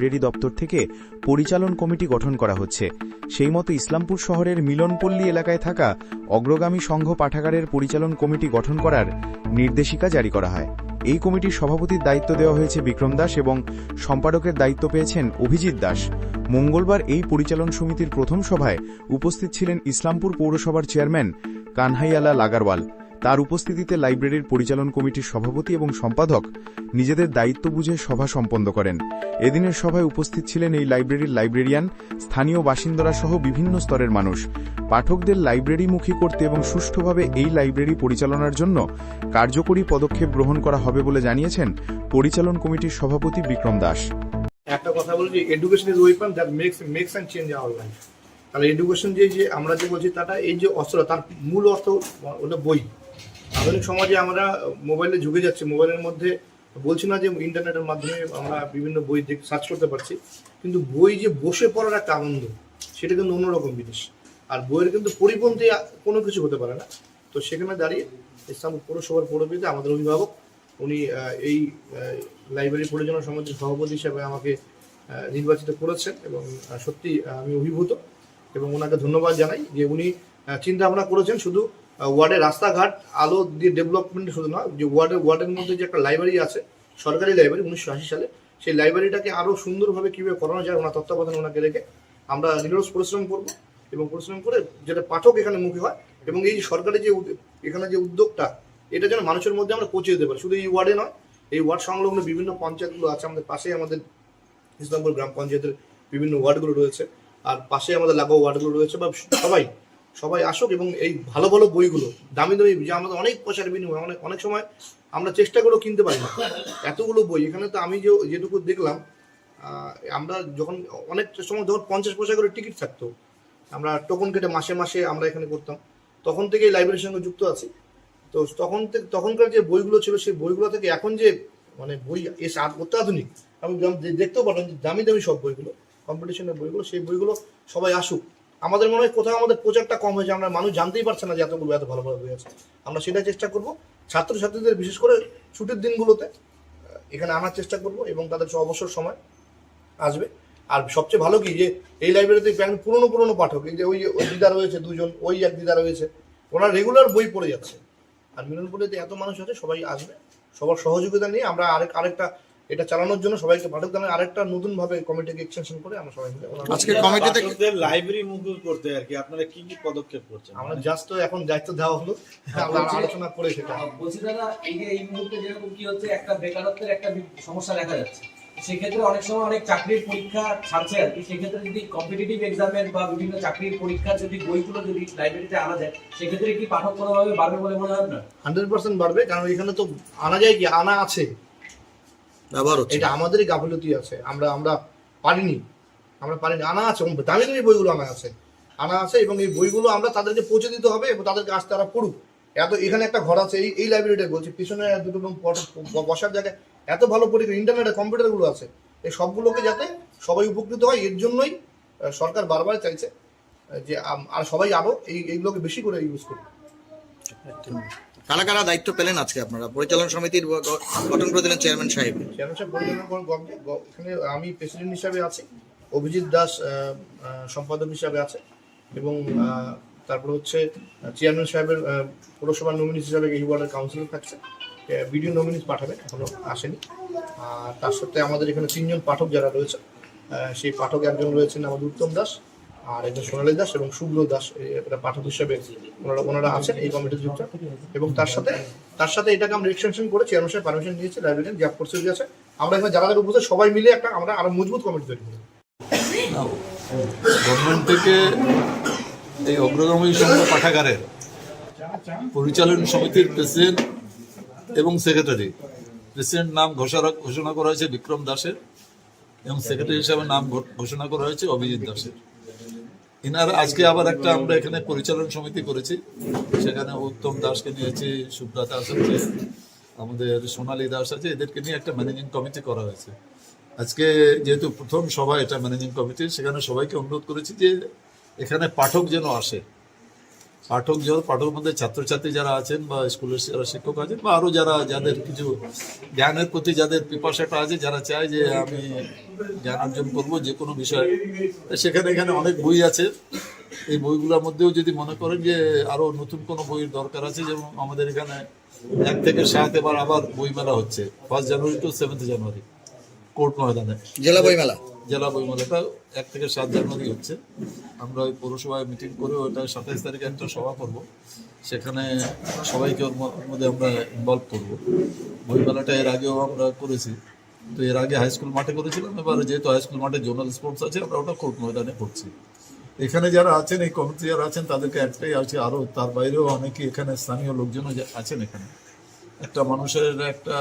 Library দপ্তর থেকে পরিচালন কমিটি গঠন করা হচ্ছে। সেই মতো ইসলামপুর শহরের মিলনপল্লী এলাকায় থাকা অগ্রগামী সংঘ পাঠাগারের পরিচালন কমিটি গঠন করার নির্দেশিকা জারি করা হয়। এই কমিটির সভাপতির দায়িত্ব দেওয়া হয়েছে বিক্রম দাস এবং সম্পাদকের দায়িত্ব পেয়েছেন অভিজিৎ দাস। মঙ্গলবার এই পরিচালন সমিতির প্রথম সভায় উপস্থিত ছিলেন ইসলামপুর পৌরসভার চেয়ারম্যান কানহাইয়ালা লাগারওয়াল। তার উপস্থিতিতে লাইব্রেরির পরিচালন কমিটির সভাপতি এবং সম্পাদক নিজেদের দায়িত্ব বুঝে সভা সম্পন্ন করেন। এদিনের সভায় উপস্থিত ছিলেন এই লাইব্রেরির লাইব্রেরিয়ান, স্থানীয় বাসিন্দারা সহ বিভিন্ন স্তরের মানুষ। পাঠকদের লাইব্রেরিমুখী করতে এবং সুষ্ঠুভাবে এই লাইব্রেরি পরিচালনার জন্য কার্যকরী পদক্ষেপ গ্রহণ করা হবে বলে জানিয়েছেন পরিচালন কমিটির সভাপতি বিক্রম দাস। একটা কথা বলি যে education is weapon that makes makes and change our life তাহলে এডুকেশন যে যে আমরা যে বলছি, তাটা এই যে অস্ত্র, তার মূল অর্থ ওটা বই। আধুনিক সমাজে আমরা মোবাইলে ঝুঁকে যাচ্ছি, মোবাইলের মধ্যে বলছি না যে ইন্টারনেটের মাধ্যমে আমরা বিভিন্ন বই সার্চ করতে পারছি, কিন্তু বই যে বসে পড়ার একটা আনন্দ, সেটা কিন্তু অন্যরকম জিনিস। আর বইয়ের কিন্তু পরিপন্থী কোনো কিছু হতে পারে না। তো সেখানে দাঁড়িয়ে ইসলাম পৌরসভার পৌরপিতে, আমাদের অভিভাবক, উনি এই লাইব্রেরি পরিচালনা সমিতির সভাপতি হিসেবে আমাকে নির্বাচিত করেছেন এবং সত্যি আমি অভিভূত এবং ওনাকে ধন্যবাদ জানাই যে উনি চিন্তা ভাবনা করেছেন শুধু ওয়ার্ডের রাস্তাঘাট আলো দিয়ে ডেভেলপমেন্ট শুধু না যে ওয়ার্ডের ওয়ার্ডের মধ্যে যে একটা লাইব্রেরি আছে, সরকারি লাইব্রেরি উনিশশো আশি সালে, সেই লাইব্রেরিটাকে আরও সুন্দরভাবে কীভাবে করানো যায়, ওনার তত্ত্বাবধানে ওনাকে রেখে আমরা নিরস পরিশ্রম করব। এবং পরিশ্রম করে যেটা পাঠক এখানে মুখী হয়, এবং এই সরকারি যে এখানে যে উদ্যোগটা, এটা যেন মানুষের মধ্যে আমরা পৌঁছে দিতে পারি। শুধু এই ওয়ার্ডে নয়, এই ওয়ার্ড সংলগ্ন বিভিন্ন পঞ্চায়েতগুলো আছে, আমাদের পাশেই আমাদের ইসলামপুর গ্রাম পঞ্চায়েতের বিভিন্ন ওয়ার্ডগুলো রয়েছে, আর পাশে আমাদের লাগাও ওয়ার্ডগুলো রয়েছে, বা সবাই সবাই আসুক এবং এই ভালো ভালো বইগুলো, দামি দামি যে আমাদের অনেক পয়সার বিনিময়, অনেক অনেক সময় আমরা চেষ্টা করেও কিনতে পারি না। এতগুলো বই, এখানে তো আমি যে, যেটুকু দেখলাম আমরা যখন অনেক সময় যখন পঞ্চাশ পয়সা করে টিকিট থাকতো, আমরা টোকন কেটে মাসে মাসে আমরা এখানে করতাম, তখন থেকেই লাইব্রেরির সঙ্গে যুক্ত আছি। তো তখন থেকে, তখনকার যে বইগুলো ছিল, সেই বইগুলো থেকে এখন যে মানে বই এসে অত্যাধুনিক আমি দেখতেও পারেন যে দামি দামি সব বইগুলো কম্পিটিশনের বইগুলো, সেই বইগুলো সবাই আসুক। আমাদের মনে হয় কোথাও আমাদের প্রচারটা কম হয়েছে, আমরা মানুষ জানতেই পারছে না যে এতগুলো, এত ভালো ভালো বই আছে। আমরা সেটা চেষ্টা করব। ছাত্রছাত্রীদের, বিশেষ করে ছুটির দিনগুলোতে এখানে আনার চেষ্টা করব এবং তাদের অবসর সময় আসবে। আর সবচেয়ে ভালো কি যে, এই লাইব্রেরিতে পুরনো পুরনো পাঠক, এই যে ওই ওই দিদা রয়েছে দুজন, ওই এক দিদা রয়েছে, ওনার রেগুলার বই পড়ে যাচ্ছে। আর মিলনপুরেতে এত মানুষ আছে, সবাই আসবে। সবার সহযোগিতা নিয়ে আমরা আরেক, আরেকটা এটা চালানোর জন্য সবাইকে পাঠক দানে আরেকটা নতুন ভাবে কমিটিকে এক্সটেনশন করে আমরা সবাই মিলে আজকে কমিটি থেকে পাঠকদের লাইব্রেরি মুকুল করতে আর কি। আপনারা কি কি পদক্ষেপ করছেন? আমরা জাস্ট তো এখন দায়িত্ব দেওয়া হলো। আমরা আলোচনা করে সেটা। বলছি দাদা এই যে এই মুহূর্তে যেরকম কি হচ্ছে একটা বেকারত্বের একটা সমস্যা দেখা যাচ্ছে। সেক্ষেত্রে অনেক সময় অনেক চাকরির পরীক্ষা ছাড়ছে আর কি। সেক্ষেত্রে যদি কম্পিটিটিভ এক্সামের বা বিভিন্ন চাকরির পরীক্ষার যদি বইগুলো যদি লাইব্রেরিতে আনা যায় সেক্ষেত্রে কি পাঠক কোনোভাবে বাড়বে বলে মনে হয় আপনার? হান্ড্রেড পার্সেন্ট বাড়বে। কারণ এখানে তো আনা যায় কি? আনা আছে। এটা আমাদেরই গাফিলতি আছে। আমরা আমরা পারিনি। আমরা পারিনি। আনা আছে এবং দামি দামি বইগুলো আনা আছে। আনা আছে এবং এই বইগুলো আমরা তাদেরকে পৌঁছে দিতে হবে এবং তাদেরকে আসতে তারা পড়ুক। এত এখানে একটা ঘর আছে এই এই লাইব্রেরিটা বলছি পিছনে দুটো বসার জায়গায় এত ভালো পরীক্ষা ইন্টারনেটে কম্পিউটারগুলো আছে। এই সবগুলোকে যাতে সবাই উপকৃত হয় এর জন্যই সরকার বারবার চাইছে যে আর সবাই আরও এই এইগুলোকে বেশি করে ইউজ করুক। কারা কারা দায়িত্ব পেলেন আজকে আপনারা? পরিচালন সমিতির গঠন করে দিলেন চেয়ারম্যান সাহেব চেয়ারম্যান এখানে আমি প্রেসিডেন্ট হিসাবে আছি, অভিজিৎ দাস সম্পাদক হিসাবে আছে এবং তারপর হচ্ছে চেয়ারম্যান সাহেবের পৌরসভার নমিনিস হিসাবে এই ওয়ার্ডের কাউন্সিলর থাকছে। ভিডিও নমিনিস পাঠাবে এখনও আসেনি। আর তার সাথে আমাদের এখানে তিনজন পাঠক যারা রয়েছে সেই পাঠক একজন রয়েছেন আমাদের উত্তম দাস আর একজন সোনালী দাস এবং শুভ্র দাস পাঠক হিসাবে ওনারা ওনারা আছেন এই কমিটিতে যুক্ত। এবং তার সাথে তার সাথে এটাকে আমরা এক্সটেনশন করে চেয়ারম্যান সাহেব পারমিশন নিয়েছি লাইব্রেরিয়ান যে প্রসিডিউর আছে আমরা এখানে যারা যারা উপস্থিত, সবাই মিলে একটা আমরা আরও মজবুত কমিটি তৈরি করি। গভর্নমেন্ট থেকে এই অগ্রগামী সংঘ পাঠাগারের পরিচালন সমিতির প্রেসিডেন্ট এবং সেক্রেটারি প্রেসিডেন্ট নাম ঘোষণা ঘোষণা করা হয়েছে বিক্রম দাসের এবং সেক্রেটারি হিসাবে নাম ঘোষণা করা হয়েছে অভিজিৎ দাসের। ইনার আজকে আবার একটা আমরা এখানে পরিচালন সমিতি করেছি। সেখানে উত্তম দাসকে নিয়েছি সুব্রা দাস আছে, আমাদের সোনালি দাস আছে, এদেরকে নিয়ে একটা ম্যানেজিং কমিটি করা হয়েছে। আজকে যেহেতু প্রথম সভা এটা ম্যানেজিং কমিটি, সেখানে সবাইকে অনুরোধ করেছি যে এখানে পাঠক যেন আসে। পাঠক যারা পাঠকের মধ্যে ছাত্রছাত্রী যারা আছেন বা স্কুলের যারা শিক্ষক আছেন বা আরও যারা, যাদের কিছু জ্ঞানের প্রতি যাদের পিপাসাটা আছে, যারা চায় যে আমি জ্ঞান অর্জন করব যে কোনো বিষয়ে, সেখানে এখানে অনেক বই আছে। এই বইগুলোর মধ্যেও যদি মনে করেন যে আরও নতুন কোনো বইয়ের দরকার আছে, যেমন আমাদের এখানে এক থেকে সাত এবার আবার বই মেলা হচ্ছে, first January to seventh January. Court ময়দানে। জেলা বইমেলা। জেলা বইমেলাটা এক থেকে সাত জানুয়ারি হচ্ছে। আমরা ওই পৌরসভায় মিটিং করে ওটা সাতাইশ তারিখে একটা সভা করব। সেখানে সবাইকে ওর মধ্যে আমরা ইনভলভ করব। বইমেলাটা এর আগেও আমরা করেছি। তো এর আগে হাই স্কুল মাঠে করেছিলাম এবার যেহেতু হাই স্কুল মাঠে জোনাল স্পোর্টস আছে আমরা ওটা কোর্ট ময়দানে করছি। এখানে যারা আছেন এই কমিটি যারা আছেন তাদেরকে একটাই আছে আরও তার বাইরেও অনেকে এখানে স্থানীয় লোকজনও আছেন এখানে। একটা মানুষের একটা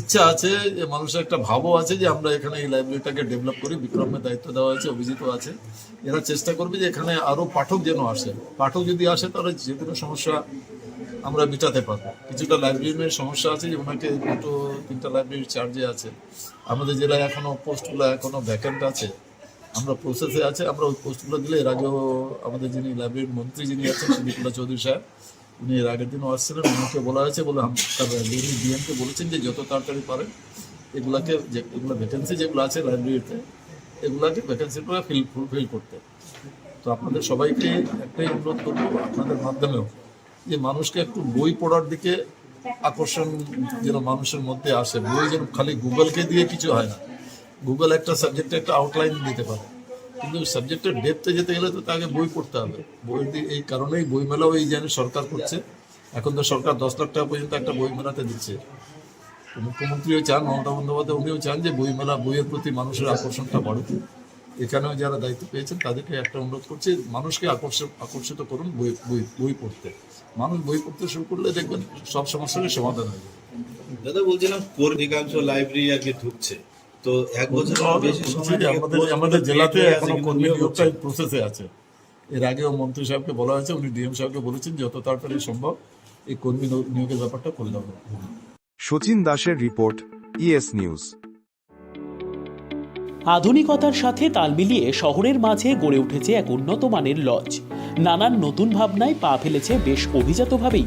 ইচ্ছা আছে, যে মানুষের একটা ভাবও আছে যে আমরা এখানে এই লাইব্রেরিটাকে ডেভেলপ করি। বিক্রমের দায়িত্ব দেওয়া হয়েছে অভিজিত আছে। এরা চেষ্টা করবে যে এখানে আরও পাঠক যেন আসে। পাঠক যদি আসে, তাহলে যে কোনো সমস্যা আমরা মেটাতে পারব। কিছুটা লাইব্রেরির সমস্যা আছে, যে ওনাকে দুটো, তিনটা লাইব্রেরির চার্জে আছে। আমাদের জেলায় এখনও পোস্টগুলো এখনও ভ্যাকেন্ট আছে। আমরা প্রসেসে আছে। আমরা ওই পোস্টগুলো দিলে এর আগেও আমাদের যিনি লাইব্রেরির মন্ত্রী যিনি আছেন সিদ্দিকুল্লাহ চৌধুরী সাহেব উনি এর আগের দিনও আসছিলেন ওনাকে বলা হয়েছে বলে লাইব্রেরি ডিএমকে বলেছেন যে যত তাড়াতাড়ি পারেন, এগুলাকে যে, এগুলো ভ্যাকেন্সি যেগুলো আছে লাইব্রেরিতে এগুলাকে ভ্যাকেন্সিগুলো ফিল ফুলফিল করতে। তো আপনাদের সবাইকে একটাই অনুরোধ করব, আপনাদের মাধ্যমেও যে মানুষকে একটু বই পড়ার দিকে আকর্ষণ যেন মানুষের মধ্যে আসে। বই যেন খালি গুগলকে দিয়ে কিছু হয় না। গুগল একটা সাবজেক্টে একটা আউটলাইন দিতে পারে। কিন্তু সাবজেক্টের ডেপতে যেতে গেলে তো তাকে বই পড়তে হবে। বই এই কারণেই বই মেলাও এই জানি সরকার করছে। এখন তো সরকার দশ লাখ টাকা পর্যন্ত একটা বই মেলাতে দিচ্ছে। মুখ্যমন্ত্রীও চান, মমতা বন্দ্যোপাধ্যায় উনিও চান যে বই মেলা বইয়ের প্রতি মানুষের আকর্ষণটা বাড়ুক। এখানেও যারা দায়িত্ব পেয়েছেন, তাদেরকে একটা অনুরোধ করছি, মানুষকে আকর্ষণ, আকর্ষিত করুন বই বই বই পড়তে। মানুষ বই পড়তে শুরু করলে দেখবেন সব সমস্যারই সমাধান হয়ে যাবে। দাদা, বলছিলাম কোর অধিকাংশ লাইব্রেরি আর কি ঢুকছে। তো এক বছরের বেশি সময় থেকে আমাদের আমাদের জেলাতে এখনও কর্মী নিয়োগটা প্রসেসে আছে। এর আগেও মন্ত্রী সাহেবকে বলা হয়েছে উনি ডিএম সাহেবকে বলেছেন যত তাড়াতাড়ি সম্ভব এই কর্মী নিয়োগের ব্যাপারটা করে দেওয়া সচিন দাসের রিপোর্ট ইএস নিউজ। আধুনিকতার সাথে তাল মিলিয়ে শহরের মাঝে গড়ে উঠেছে এক উন্নত মানের লজ। নানান নতুন ভাবনায় পা ফেলেছে বেশ অভিজাতভাবেই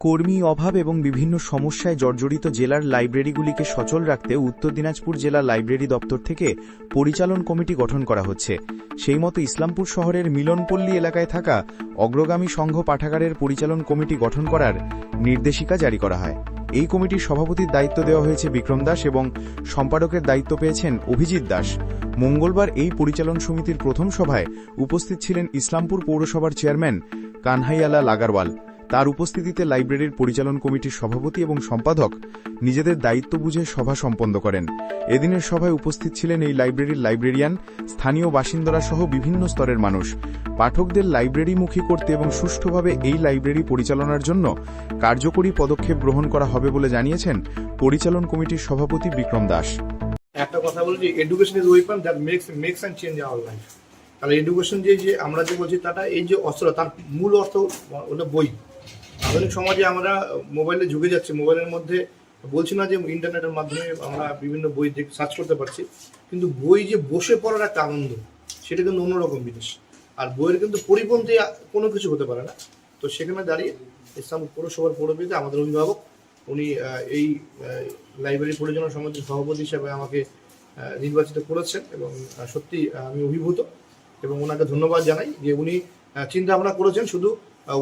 কর্মী অভাব এবং বিভিন্ন সমস্যায় জর্জরিত জেলার লাইব্রেরিগুলিকে সচল রাখতে উত্তর দিনাজপুর জেলা লাইব্রেরি দপ্তর থেকে পরিচালন কমিটি গঠন করা হচ্ছে। সেই মতো ইসলামপুর শহরের মিলনপল্লী এলাকায় থাকা অগ্রগামী সংঘ পাঠাগারের পরিচালন কমিটি গঠন করার নির্দেশিকা জারি করা হয়। এই কমিটির সভাপতির দায়িত্ব দেওয়া হয়েছে বিক্রম দাস এবং সম্পাদকের দায়িত্ব পেয়েছেন অভিজিৎ দাস। মঙ্গলবার এই পরিচালন সমিতির প্রথম সভায় উপস্থিত ছিলেন ইসলামপুর পৌরসভার চেয়ারম্যান কানহাইয়ালা লাগারওয়াল। তার উপস্থিতিতে লাইব্রেরির পরিচালন কমিটির সভাপতি এবং সম্পাদক নিজেদের দায়িত্ব বুঝে সভা সম্পন্ন করেন। এদিনের সভায় উপস্থিত ছিলেন এই লাইব্রেরির লাইব্রেরিয়ান, স্থানীয় বাসিন্দারা সহ বিভিন্ন স্তরের মানুষ। পাঠকদের লাইব্রেরিমুখী করতে এবং সুষ্ঠুভাবে এই লাইব্রেরি পরিচালনার জন্য কার্যকরী পদক্ষেপ গ্রহণ করা হবে বলে জানিয়েছেন পরিচালন কমিটির সভাপতি বিক্রম দাস। একটা কথা বলি যে education is weapon that makes makes and change our life তাহলে এডুকেশন যে যে আমরা যে বলছি তাটা এই যে অস্ত্র, তার মূল অর্থ, ওটা বই। আধুনিক সমাজে আমরা মোবাইলে ঝুঁকে যাচ্ছি, মোবাইলের মধ্যে বলছি না যে ইন্টারনেটের মাধ্যমে আমরা বিভিন্ন বই দেখ সার্চ করতে পারছি, কিন্তু বই যে বসে পড়ার একটা আনন্দ, সেটা কিন্তু অন্যরকম জিনিস। আর বইয়ের কিন্তু পরিপন্থী কোনো কিছু হতে পারে না। তো সেখানে দাঁড়িয়ে ইসলাম পৌরসভার পৌরপিতে, আমাদের অভিভাবক, উনি এই লাইব্রেরি পরিচালনা সমিতির সভাপতি হিসাবে আমাকে নির্বাচিত করেছেন এবং সত্যি আমি অভিভূত এবং ওনাকে ধন্যবাদ জানাই যে উনি চিন্তা ভাবনা করেছেন শুধু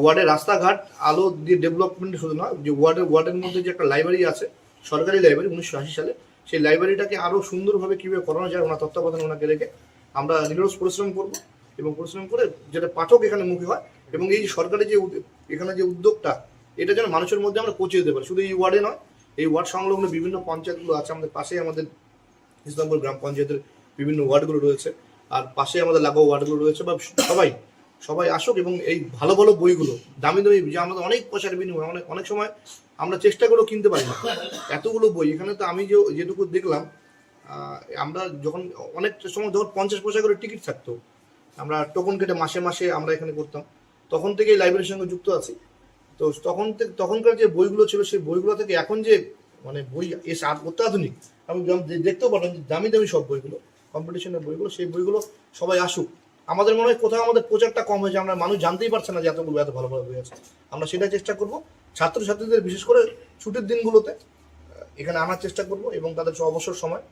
ওয়ার্ডের রাস্তাঘাট, আলো দিয়ে ডেভেলপমেন্ট শুধু না যে ওয়ার্ডের ওয়ার্ডের মধ্যে যে একটা লাইব্রেরি আছে, সরকারি লাইব্রেরি উনিশশো আশি সালে, সেই লাইব্রেরিটাকে আরও সুন্দরভাবে কীভাবে করানো যায়, ওনার তত্ত্বাবধানে ওনাকে রেখে আমরা নিরস পরিশ্রম করব এবং পরিশ্রম করে যেটা পাঠক এখানে মুখী হয় এবং এই সরকারি যে এখানে যে উদ্যোগটা, এটা যেন মানুষের মধ্যে আমরা পৌঁছে দিতে পারি। শুধু এই ওয়ার্ডে নয়, এই ওয়ার্ড সংলগ্ন বিভিন্ন পঞ্চায়েতগুলো আছে, আমাদের পাশেই আমাদের ইসলামপুর গ্রাম পঞ্চায়েতের বিভিন্ন ওয়ার্ডগুলো রয়েছে, আর পাশে আমাদের লাগাও ওয়ার্ডগুলো রয়েছে, বা সবাই সবাই আসুক এবং এই ভালো ভালো বইগুলো, দামি দামি যে আমাদের অনেক পয়সার বিনিময়, অনেক অনেক সময় আমরা চেষ্টা করেও কিনতে পারি না। এতগুলো বই, এখানে তো আমি যে, যেটুকু দেখলাম আমরা যখন অনেক সময় যখন পঞ্চাশ পয়সা করে টিকিট থাকতো, আমরা টোকন কেটে মাসে মাসে আমরা এখানে করতাম, তখন থেকেই লাইব্রেরির সঙ্গে যুক্ত আছি। তো তখন থেকে, তখনকার যে বইগুলো ছিল, সেই বইগুলো থেকে এখন যে মানে বই এসে অত্যাধুনিক আমি দেখতেও পারেন যে দামি দামি সব বইগুলো কম্পিটিশনের বইগুলো, সেই বইগুলো সবাই আসুক। আমাদের মনে হয় কোথাও আমাদের প্রচারটা কম হয়েছে, আমরা মানুষ জানতেই পারছে না যে এতগুলো, এত ভালো ভালো বই আছে। আমরা সেটা চেষ্টা করব। ছাত্রছাত্রীদের, বিশেষ করে ছুটির দিনগুলোতে এখানে আনার চেষ্টা করব এবং তাদের অবসর সময়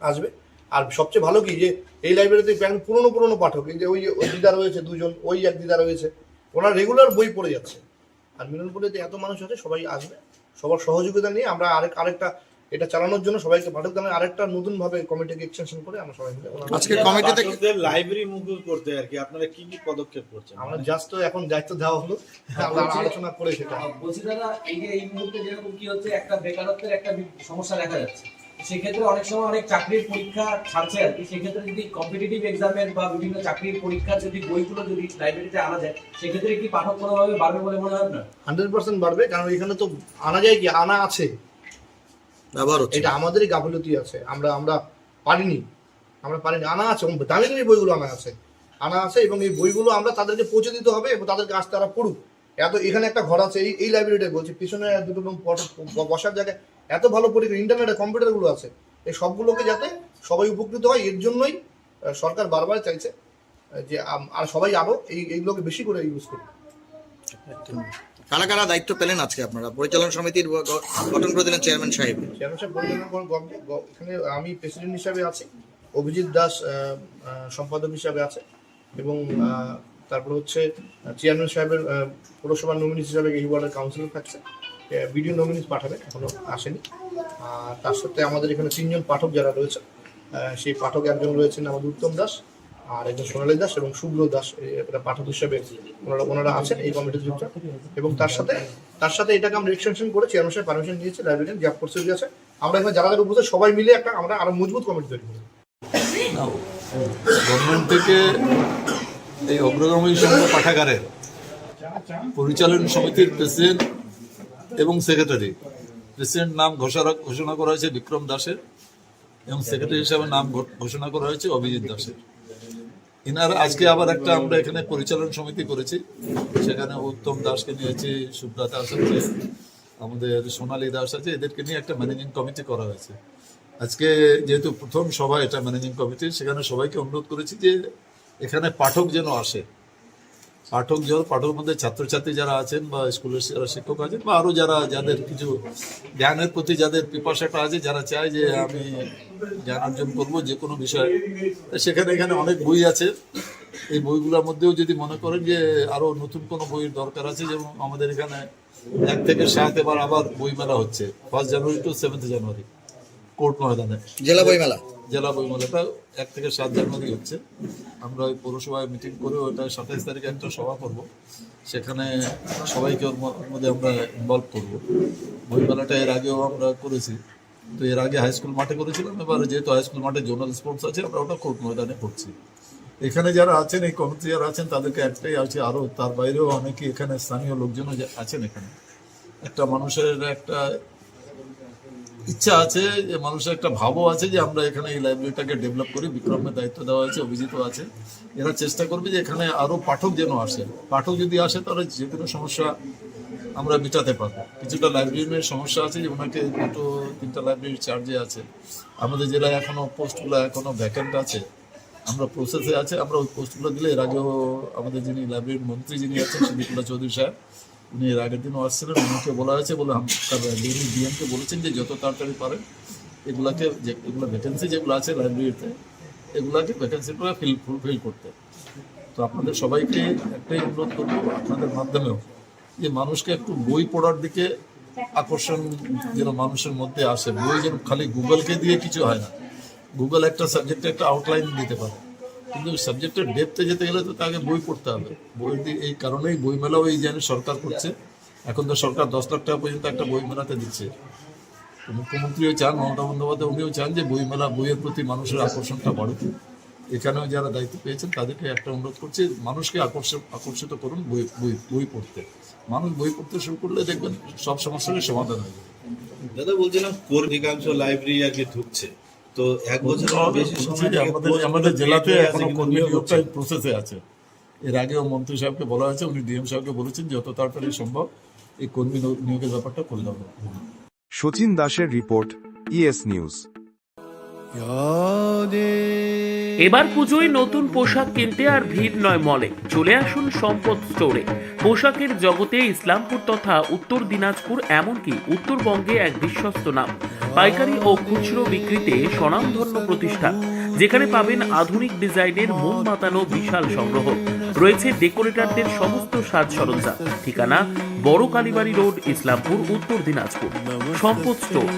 আসবে। আর সবচেয়ে ভালো কি যে, এই লাইব্রেরিতে পুরনো পুরনো পাঠক, এই যে ওই ওই দিদা রয়েছে দুজন, ওই এক দিদা রয়েছে, ওনারা রেগুলার বই পড়ে যাচ্ছে। আর মিলনপুরেতে এত মানুষ আছে, সবাই আসবে। সবার সহযোগিতা নিয়ে আমরা আরেক, আরেকটা এটা চালানোর জন্য সবাইকে পাঠক দামে আরেকটা নতুন ভাবে কমিটিকে এক্সটেনশন করে আমরা সবাই মিলে আজকে কমিটি থেকে লাইব্রেরি মুকুল করতে আর কি আপনারা কি কি পদক্ষেপ করছেন? আমরা জাস্ট তো এখন দায়িত্ব দেওয়া হলো। আমরা আলোচনা করে সেটা। বলছি দাদা এই যে এই মুহূর্তে যেরকম কি হচ্ছে একটা বেকারত্বের একটা সমস্যা দেখা যাচ্ছে। সেক্ষেত্রে অনেক সময় অনেক চাকরির পরীক্ষা ছাড়ছে আর কি। সেক্ষেত্রে যদি কম্পিটিটিভ এক্সামের বা বিভিন্ন চাকরির পরীক্ষার যদি বইগুলো যদি লাইব্রেরিতে আনা যায় সেক্ষেত্রে কি পাঠক কোনোভাবে বাড়বে বলে মনে হয় না হান্ড্রেড পার্সেন্ট বাড়বে কারণ এখানে তো আনা যায় কি? আনা আছে। এটা আমাদেরই গাফিলতি আছে। আমরা আমরা পারিনি। আমরা পারিনি। আনা আছে এবং দামি দামি বইগুলো আনা আছে। আনা আছে এবং এই বইগুলো আমরা তাদেরকে পৌঁছে দিতে হবে এবং তাদেরকে আসতে তারা পড়ুক। এত এখানে একটা ঘর আছে এই এই লাইব্রেরিটাই বলছি পিছনে দুটো room, বসার জায়গায় এত ভালো পরীক্ষা ইন্টারনেটে কম্পিউটারগুলো আছে। এই সবগুলোকে যাতে সবাই উপকৃত হয় এর জন্যই সরকার বারবার চাইছে যে আর সবাই আরও এই এইগুলোকে বেশি করে ইউজ করুক। কারা কারা দায়িত্ব পেলেন আজকে আপনারা? পরিচালনা সমিতির গঠন করে দিলেন চেয়ারম্যান সাহেব চেয়ারম্যান এখানে আমি প্রেসিডেন্ট হিসাবে আছি, অভিজিৎ দাস সম্পাদক হিসাবে আছে এবং তারপর হচ্ছে চেয়ারম্যান সাহেবের পৌরসভার নমিনিস হিসাবে এই ওয়ার্ডের কাউন্সিলর থাকছে। ভিডিও নমিনিস পাঠাবে এখনও আসেনি। আর তার সাথে আমাদের এখানে তিনজন পাঠক যারা রয়েছে সেই পাঠক একজন রয়েছেন আমাদের উত্তম দাস আর একজন সোনালী দাস এবং শুভ্র দাস পাঠক হিসাবে ওনারা ওনারা আছেন এই কমিটিতে যুক্ত এবং তার সাথে তার সাথে এটাকে আমরা এক্সটেনশন করে চেয়ারম্যান সাহেব পারমিশন দিয়েছে লাইব্রেরিয়ান যে প্রসিডিউর আছে আমরা এখানে যারা যারা উপস্থিত, সবাই মিলে একটা আমরা আরও মজবুত কমিটি তৈরি করব গভর্নমেন্ট থেকে এই অগ্রগামী সংঘ পাঠাগারের পরিচালন সমিতির প্রেসিডেন্ট এবং সেক্রেটারি প্রেসিডেন্ট নাম ঘোষণা ঘোষণা করা হয়েছে বিক্রম দাসের এবং সেক্রেটারি হিসাবে নাম ঘোষণা করা হয়েছে অভিজিৎ দাসের। ইনার আজকে আবার একটা আমরা এখানে পরিচালন সমিতি করেছি। সেখানে উত্তম দাসকে নিয়েছি, সুব্রত দাস আছে, আমাদের সোনালী দাস আছে, এদেরকে নিয়ে একটা ম্যানেজিং কমিটি করা হয়েছে। আজকে যেহেতু প্রথম সভা এটা ম্যানেজিং কমিটি, সেখানে সবাইকে অনুরোধ করেছি যে এখানে পাঠক যেন আসে। পাঠক যেন পাঠকের মধ্যে ছাত্রছাত্রী যারা আছেন বা স্কুলের যারা শিক্ষক আছেন বা আরও যারা যাদের কিছু জ্ঞানের প্রতি যাদের পিপাসাটা আছে যারা চায় যে আমি জ্ঞান অর্জন করব যে কোনো বিষয়ে সেখানে এখানে অনেক বই আছে। এই বইগুলোর মধ্যেও যদি মনে করেন যে আরও নতুন কোনো বইয়ের দরকার আছে যেমন আমাদের এখানে এক থেকে সাত এবার আবার বই মেলা হচ্ছে first January to seventh January court ময়দানে। জেলা বইমেলা জেলা বইমেলাটা এক থেকে সাত জানুয়ারি হচ্ছে। আমরা ওই পৌরসভায় মিটিং করে ওটা সাতাইশ তারিখে একটা সভা করব। সেখানে সবাইকে ওর মধ্যে আমরা ইনভলভ করব। বইমেলাটা এর আগেও আমরা করেছি। তো এর আগে হাই স্কুল মাঠে করেছিলাম, এবার যেহেতু হাই স্কুল মাঠে জোনাল স্পোর্টস আছে, আমরা ওটা কোর্ট ময়দানে করছি। এখানে যারা আছেন, এই কমিটি যারা আছেন, তাদেরকে একটাই আছে আরও তার বাইরেও অনেকে এখানে স্থানীয় লোকজনও আছেন এখানে। একটা মানুষের একটা ইচ্ছা আছে, যে মানুষের একটা ভাবও আছে যে আমরা এখানে এই লাইব্রেরিটাকে ডেভেলপ করি। বিক্রমের দায়িত্ব দেওয়া হয়েছে অভিজিৎ আছে। এরা চেষ্টা করবে যে এখানে আরও পাঠক যেন আসে। পাঠক যদি আসে, তাহলে যে কোনো সমস্যা আমরা মেটাতে পারব। কিছুটা লাইব্রেরির সমস্যা আছে যে ওনাকে দুটো, তিনটা লাইব্রেরির চার্জে আছে। আমাদের জেলায় এখনও পোস্টগুলো এখনও ভ্যাকেন্ট আছে। আমরা প্রসেসে আছে। আমরা ওই পোস্টগুলো দিলে এর আগেও আমাদের যিনি লাইব্রেরির মন্ত্রী যিনি আছেন সিদ্দিকুল্লাহ চৌধুরী সাহেব উনি এর আগের দিনও আসছিলেন ওনাকে বলা হয়েছে, বলে তার ডিএমকে বলেছেন যে যত তাড়াতাড়ি পারেন, এগুলাকে যে এগুলো ভ্যাকেন্সি যেগুলো আছে লাইব্রেরিতে এগুলাকে ভ্যাকেন্সিগুলো ফিল ফুলফিল করতে। তো আপনাদের সবাইকে একটাই অনুরোধ করব আপনাদের মাধ্যমেও যে মানুষকে একটু বই পড়ার দিকে আকর্ষণ যেন মানুষের মধ্যে আসে। বই যেন খালি গুগলকে দিয়ে কিছু হয় না। গুগল একটা সাবজেক্টে একটা আউটলাইন দিতে পারে। কিন্তু সাবজেক্টের ডেপতে যেতে গেলে তো তাকে বই পড়তে হবে। বই এই কারণেই বই মেলাও এই জানি সরকার করছে। এখন তো সরকার দশ লাখ টাকা পর্যন্ত একটা বই মেলাতে দিচ্ছে। মুখ্যমন্ত্রীও চান, মমতা বন্দ্যোপাধ্যায় উনিও চান যে বই মেলা বইয়ের প্রতি মানুষের আকর্ষণটা বাড়ুক। এখানেও যারা দায়িত্ব পেয়েছেন, তাদেরকে একটা অনুরোধ করছি, মানুষকে আকর্ষণ, আকর্ষিত করুন বই বই বই পড়তে। মানুষ বই পড়তে শুরু করলে দেখবেন সব সমস্যারই সমাধান হয়ে যাবে। দাদা, বলছিলাম কোর অধিকাংশ লাইব্রেরি আর কি ঢুকছে। তো এক বছর বেশি সময় আমাদের আমাদের জেলাতে এখনও কর্মী নিয়োগ হচ্ছে। নিয়োগটাই প্রসেসে আছে। এর আগেও মন্ত্রী সাহেবকে বলা হয়েছে উনি ডিএম সাহেবকে বলেছেন যত তাড়াতাড়ি সম্ভব এই কর্মী নিয়োগের ব্যাপারটা করে দেওয়া। সচিন দাসের রিপোর্ট ইএস নিউজ এবার পুজোয় নতুন পোশাক কিনতে আর ভিড় নয় মলে। চলে আসুন সম্পদ স্টোরে পোশাকের জগতে ইসলামপুর তথা উত্তর দিনাজপুর এমনকি উত্তরবঙ্গে এক বিশ্বস্ত নাম। পাইকারি ও খুচরো বিক্রিতে স্বনামধন্য প্রতিষ্ঠান, যেখানে পাবেন আধুনিক ডিজাইনের মন মাতানো বিশাল সংগ্রহ। রয়েছে ডেকোরেটরদের সমস্ত সাজ সরঞ্জাম। ঠিকানা বড় কালীবাড়ি রোড, ইসলামপুর, উত্তর দিনাজপুর। সম্পদ স্টোর